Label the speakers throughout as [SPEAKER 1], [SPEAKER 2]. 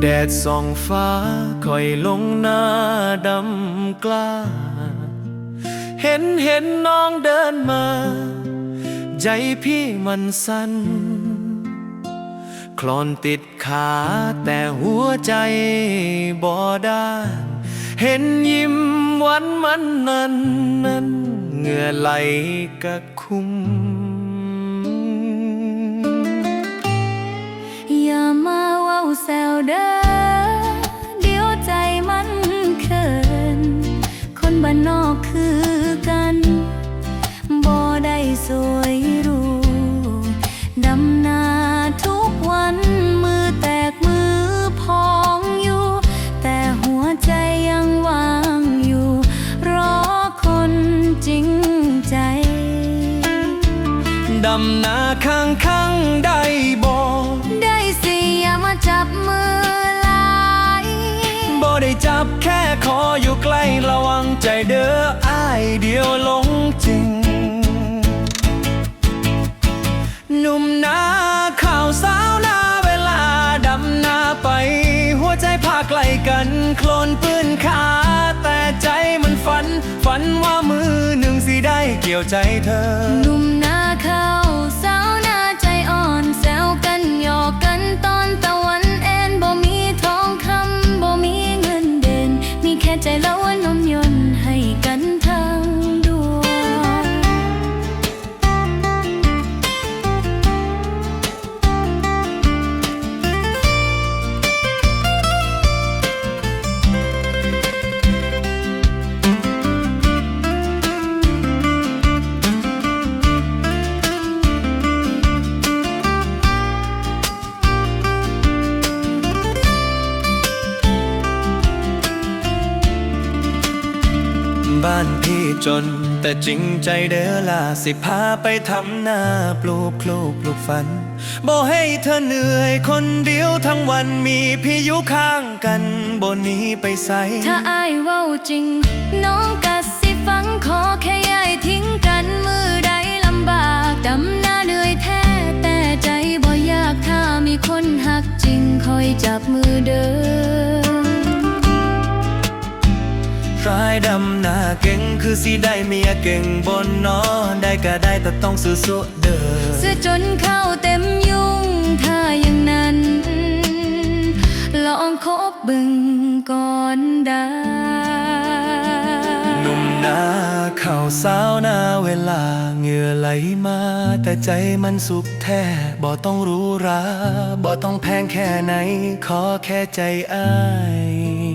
[SPEAKER 1] แดดส่องฟ้าคอยลงหน้าดำกล้า เห็นเห็นน้องเดินมา ใจพี่มันสั่นคลอนติดขาแต่หัวใจบ่ได้านเห็นยิ้มวันมันนั้นนั้น เหงื่อไหลกะคุ้ม
[SPEAKER 2] ดำนา
[SPEAKER 1] ข้างข้างๆได้บอก
[SPEAKER 2] ได้สิอย่ามาจับมือหลาย
[SPEAKER 1] บ่ได้จับแค่ขออยู่ใกล้ระวังใจเด้ออ้ายเดียวหลงจริง หนุ่มนาข่าวสาวนาเวลาดำนาไป หัวใจพาไกลกันโคลนปืนขาแต่ใจมันฝัน ฝันว่ามือหนึ่งสิได้เกี่ยวใจเธอ
[SPEAKER 2] บ้า
[SPEAKER 1] นพี่จน แต่จริงใจเด้อล่ะสิพาไปทำนาปลูกคลูกปลูกฝันบ่ให้เธอเหนื่อยคนเดียวทั้งวันมีพี่อยู่ข้างกันบนนี้ไปใส่
[SPEAKER 2] ถ้าอายเว้าจริง น้องกัดสิฟังขอแค่ยายทิ้งกันมือใดลำบากดำหน้าเหนื่อยแท้แต่ใจบ่อยากถ้ามีคนหักจริงคอยจับมือเดินา
[SPEAKER 1] ยดำนาเก่งคือสิได้เมียเก่งบนนอได้ก็ได้แต่ต้องสู้สุเด้อ
[SPEAKER 2] เสื้อจนเข้าเต็มยุ่งถ้าอย่างนั้น ลองคบบึงก่อนได้
[SPEAKER 1] หนุ่มนาเข้าวสาวนาเวลาเหงื่อไหลมา แต่ใจมันสุขแท้บ่ต้องหรู้ราบ่ต้องแพงแค่ไหน ขอแค่ใจอ้าย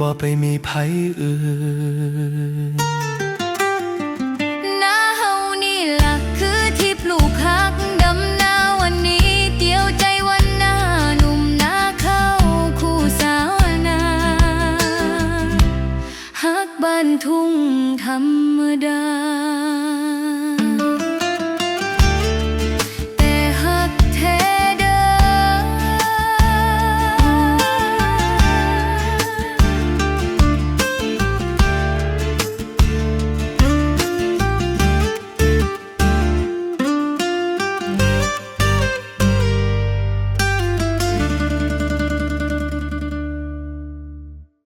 [SPEAKER 1] บ่ไปมีภัยอื่น